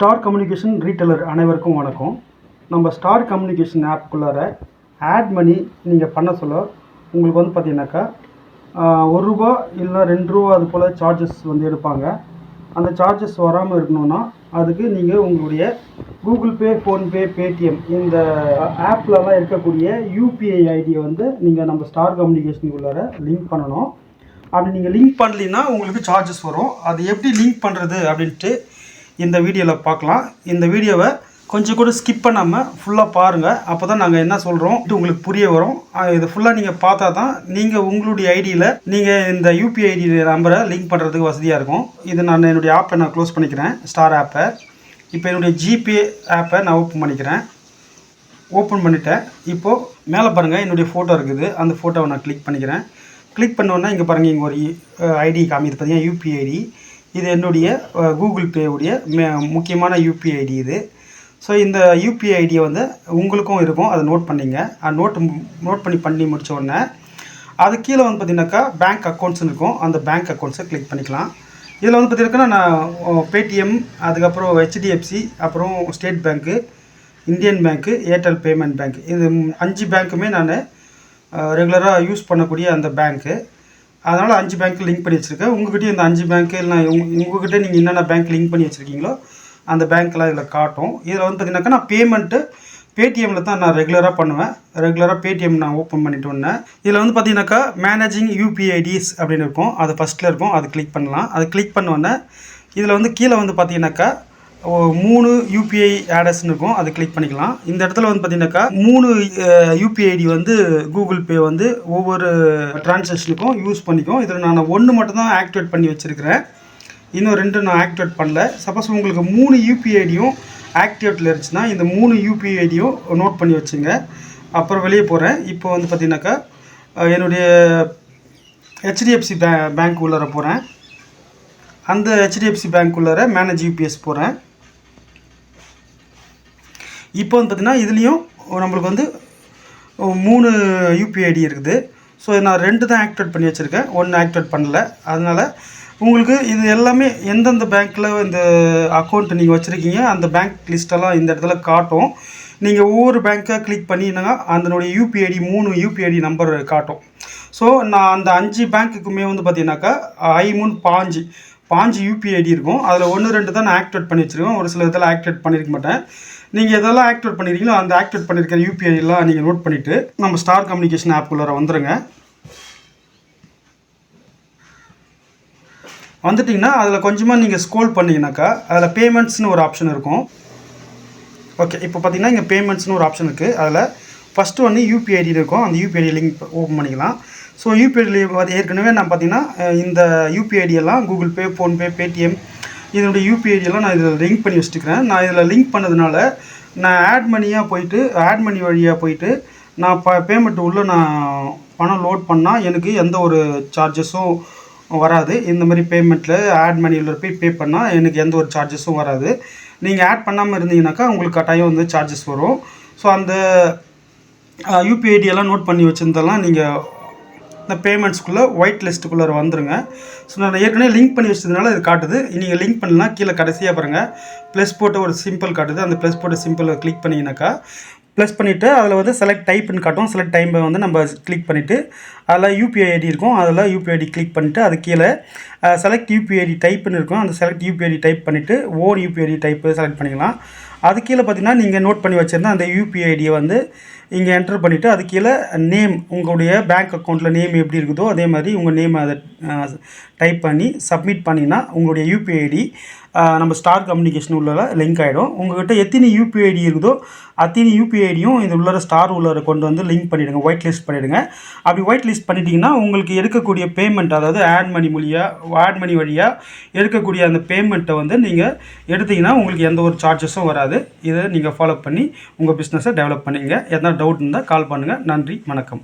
Star communication retailer அனைவருக்கும் வணக்கம். நம்ம ஸ்டார் கம்யூனிகேஷன் ஆப்புக்குள்ளார ஆட் மணி நீங்கள் பண்ண சொல்ல உங்களுக்கு வந்து பார்த்தீங்கன்னாக்கா ஒரு ரூபா இல்லை ரெண்டு ரூபா அது போல் சார்ஜஸ் வந்து எடுப்பாங்க. அந்த சார்ஜஸ் வராமல் இருக்கணும்னா அதுக்கு நீங்கள் உங்களுடைய கூகுள் பே ஃபோன்பே பேடிஎம் இந்த ஆப்லலாம் இருக்கக்கூடிய யூபிஐ ஐடியை வந்து நீங்கள் நம்ம ஸ்டார் கம்யூனிகேஷனுக்குள்ளார லிங்க் பண்ணணும். அப்படி நீங்கள் லிங்க் பண்ணலைன்னா உங்களுக்கு சார்ஜஸ் வரும். அது எப்படி லிங்க் பண்ணுறது அப்படின்ட்டு இந்த வீடியோவில் பார்க்கலாம். இந்த வீடியோவை கொஞ்சம் கூட ஸ்கிப் பண்ணாமல் ஃபுல்லாக பாருங்கள் அப்போ தான் நாங்கள் என்ன சொல்கிறோம் இது உங்களுக்கு புரிய வரும். இது ஃபுல்லாக நீங்கள் பார்த்தா தான் நீங்கள் உங்களுடைய ஐடியில் நீங்கள் இந்த யூபிஐ ஐடி நம்பரை லிங்க் பண்ணுறதுக்கு வசதியாக இருக்கும். இது நான் என்னுடைய ஆப்பை நான் க்ளோஸ் பண்ணிக்கிறேன். ஸ்டார் ஆப்பை இப்போ என்னுடைய ஜிபே ஆப்பை நான் ஓப்பன் பண்ணிக்கிறேன். ஓப்பன் பண்ணிட்டேன். இப்போது மேலே பாருங்கள் என்னுடைய ஃபோட்டோ இருக்குது. அந்த ஃபோட்டோவை நான் கிளிக் பண்ணிக்கிறேன். கிளிக் பண்ணோன்னா இங்கே பாருங்கள் இங்கே ஒரு ஐடி காமிது பார்த்தீங்கன்னா யூபிஐ ஐடி இது என்னுடைய கூகுள் பேவுடைய மே முக்கியமான யூபிஐ ஐடி இது. ஸோ இந்த யூபிஐ ஐடியை வந்து உங்களுக்கும் இருக்கும். அதை நோட் பண்ணிங்க. அது நோட் நோட் பண்ணி பண்ணி முடித்த உடனே அது கீழே வந்து பார்த்தீங்கன்னாக்கா பேங்க் அக்கௌண்ட்ஸ்னு இருக்கும். அந்த பேங்க் அக்கௌண்ட்ஸை கிளிக் பண்ணிக்கலாம். இதில் வந்து பார்த்தீங்கன்னா நான் பேடிஎம் அதுக்கப்புறம் ஹெச்டிஎஃப்சி அப்புறம் state bank Indian bank Airtel payment bank இது அஞ்சு பேங்க்குமே நான் ரெகுலராக யூஸ் பண்ணக்கூடிய அந்த பேங்க்கு அதனால் அஞ்சு பேங்க் லிங்க் பண்ணி வச்சுருக்கேன். உங்ககிட்டயும் இந்த அஞ்சு பேங்க்கு இல்லை உங்ககிட்ட நீங்கள் என்னென்ன பேங்க் லிங்க் பண்ணி வச்சுருக்கீங்களோ அந்த பேங்க்கெலாம் இதில் காட்டும். இதில் வந்து பார்த்தீங்கன்னாக்கா நான் பேமெண்ட்டு பேடிஎம்மில் தான் நான் ரெகுலராக பண்ணுவேன். ரெகுலராக பேடிஎம் நான் ஓப்பன் பண்ணிட்டு வந்தேன். இதில் வந்து பார்த்தீங்கன்னாக்கா மேனேஜிங் யூபிஐடிஸ் அப்படின்னு இருக்கும். அது ஃபஸ்ட்டில் இருக்கும். அது கிளிக் பண்ணலாம். அது கிளிக் பண்ண உடனே இதில் வந்து கீழே வந்து பார்த்தீங்கன்னாக்கா மூணு யூபிஐ ஆடஸ்ன்னு இருக்கும். அதை கிளிக் பண்ணிக்கலாம். இந்த இடத்துல வந்து பார்த்தீங்கன்னாக்கா மூணு யூபிஐ ஐடி வந்து கூகுள் பே வந்து ஒவ்வொரு டிரான்சாக்ஷனுக்கும் யூஸ் பண்ணிக்கும். இதில் நான் ஒன்று மட்டும் தான் ஆக்டிவேட் பண்ணி வச்சுருக்கிறேன். இன்னும் ரெண்டு நான் ஆக்டிவேட் பண்ணல. சப்போஸ் உங்களுக்கு மூணு யூபிஐ ஐடியும் ஆக்டிவேட்டில் இருந்துச்சுன்னா இந்த மூணு யூபிஐ ஐடியும் நோட் பண்ணி வச்சுங்க. அப்புறம் வெளியே போகிறேன் இப்போ வந்து பார்த்தீங்கன்னாக்கா என்னுடைய ஹெச்டிஎஃப்சி பே பேங்க் உள்ளார போகிறேன் அந்த ஹெச்டிஎஃப்சி பேங்க் உள்ளார மேனேஜ் யூபிஎஸ் போகிறேன் இப்போ வந்து பார்த்தீங்கன்னா இதுலேயும் நம்மளுக்கு வந்து மூணு யூபிஐ ஐடி இருக்குது. ஸோ நான் ரெண்டு தான் ஆக்டிவேட் பண்ணி வச்சுருக்கேன். ஒன்று ஆக்டிவேட் பண்ணல. அதனால் உங்களுக்கு இது எல்லாமே எந்தெந்த பேங்க்கில் இந்த அக்கௌண்ட் நீங்கள் வச்சுருக்கீங்க அந்த பேங்க் லிஸ்ட்டெல்லாம் இந்த இடத்துல காட்டும். நீங்கள் ஒவ்வொரு பேங்க்காக கிளிக் பண்ணிங்கன்னா அதனுடைய யூபிஐடி மூணு யூபிஐடி நம்பர் காட்டும். ஸோ நான் அந்த அஞ்சு பேங்க்குக்குமே வந்து பார்த்தீங்கன்னாக்கா ஐ மூணு பாஞ்சு. பாஞ்சு யூபிஐ ஐடி இருக்கும். அதில் ஒன்று ரெண்டு தான் நான் ஆக்டிவேட் பண்ணி வச்சுருக்கேன். ஒரு சில இதெல்லாம் ஆக்டிவேட் பண்ணியிருக்க மாட்டேன். நீங்கள் எதெல்லாம் ஆக்டிவேட் பண்ணியிருக்கீங்களோ அந்த ஆக்டிவேட் பண்ணியிருக்கிற யூபிஐலாம் நீங்கள் நோட் பண்ணிவிட்டு நம்ம ஸ்டார் கம்யூனிகேஷன் ஆப்புக்குள்ளே வந்துடுங்க வந்துட்டிங்கன்னா அதில் கொஞ்சமாக நீங்கள் ஸ்கோல் பண்ணிங்கனாக்கா அதில் பேமெண்ட்ஸ்னு ஒரு ஆப்ஷன் இருக்கும். ஓகே இப்போ பார்த்தீங்கன்னா இங்கே பேமெண்ட்ஸ்னு ஒரு ஆப்ஷன் இருக்குது அதில் ஃபஸ்ட்டு ஒன்று யூபிஐடி இருக்கும். அந்த யூபிஐடி லிங்க் ஓப்பன் பண்ணிக்கலாம். ஸோ யூபிஐடி ஏற்கனவே நான் பார்த்தீங்கன்னா இந்த யூபிஐடி எல்லாம் கூகுள் பே ஃபோன்பே பேடிஎம் இதனுடைய யூபிஐடி எல்லாம் நான் இதில் லிங்க் பண்ணி வச்சுட்டுக்கிறேன் நான் இதில் லிங்க் பண்ணதுனால நான் ஆட் மணியாக போயிட்டு ஆட் மணி வழியாக போயிட்டு நான் ப பேமெண்ட் உள்ளே நான் பணம் லோட் பண்ணால் எனக்கு எந்த ஒரு சார்ஜஸும் வராது. இந்த மாதிரி பேமெண்ட்டில் ஆட் மணியில் போய் பே பண்ணால் எனக்கு எந்த ஒரு சார்ஜஸும் வராது. நீங்கள் ஆட் பண்ணாமல் இருந்தீங்கன்னாக்கா உங்களுக்கு கட்டாயம் வந்து சார்ஜஸ் வரும். ஸோ அந்த யூபிஐ ஐடியெல்லாம் நோட் பண்ணி வச்சுருந்தெல்லாம் நீங்கள் இந்த பேமெண்ட்ஸ்குள்ளே ஒயிட் லிஸ்ட்டுக்குள்ளே வந்துருங்க. ஸோ நான் ஏற்கனவே லிங்க் பண்ணி வச்சதுனால இது காட்டுது. நீங்கள் லிங்க் பண்ணலாம் கீழே கடைசியாக பாருங்கள் ப்ளஸ் போட்டு ஒரு சிம்பிள் காட்டுது. அந்த ப்ளஸ் போட்டு சிம்பிளை கிளிக் பண்ணிங்கனாக்கா ப்ளஸ் பண்ணிவிட்டு அதில் வந்து செலக்ட் டைப்னு காட்டும். செலக்ட் டைப்பை வந்து நம்ம கிளிக் பண்ணிவிட்டு அதில் யூபிஐ ஐடி இருக்கும். அதில் யூபிஐ ஐடி கிளிக் பண்ணிவிட்டு அது கீழே செலக்ட் யூபிஐ ஐடி டைப்னு இருக்கும். அந்த செலக்ட் யூபிஐ ஐடி டைப் பண்ணிவிட்டு own UPI ID type select பண்ணிக்கலாம். அது கீழே பார்த்தீங்கன்னா நீங்கள் நோட் பண்ணி வச்சுருந்தா அந்த யூபிஐ ஐடியை வந்து இங்கே என்டர் பண்ணிவிட்டு அது கீழே நேம் உங்களுடைய பேங்க் அக்கௌண்ட்டில் நேம் எப்படி இருக்குதோ அதே மாதிரி உங்கள் நேம் அதை டைப் பண்ணி சப்மிட் பண்ணிங்கன்னா உங்களுடைய யூபிஐ ஐடி நம்ம ஸ்டார் கம்யூனிகேஷன் உள்ள லிங்க் ஆகிடும் உங்கள்கிட்ட எத்தனை யூபிஐ ஐடி இருக்குதோ அத்தனை யூபிஐ ஐடியும் இது உள்ளார ஸ்டார் உள்ளார கொண்டு வந்து லிங்க் பண்ணிவிடுங்க ஒயிட் லிஸ்ட் பண்ணிவிடுங்க அப்படி ஒயிட் லிஸ்ட் பண்ணிட்டீங்கன்னா உங்களுக்கு எடுக்கக்கூடிய பேமெண்ட் அதாவது ஆட் மணி மொழியாக ஆட் மணி வழியாக எடுக்கக்கூடிய அந்த பேமெண்ட்டை வந்து நீங்கள் எடுத்தீங்கன்னா உங்களுக்கு எந்த ஒரு சார்ஜஸும் வராது. இதை நீங்கள் ஃபாலோ பண்ணி உங்கள் பிஸ்னஸை டெவலப் பண்ணிங்க எதனா டவுட் இருந்தால் கால் பண்ணுங்கள் நன்றி வணக்கம்.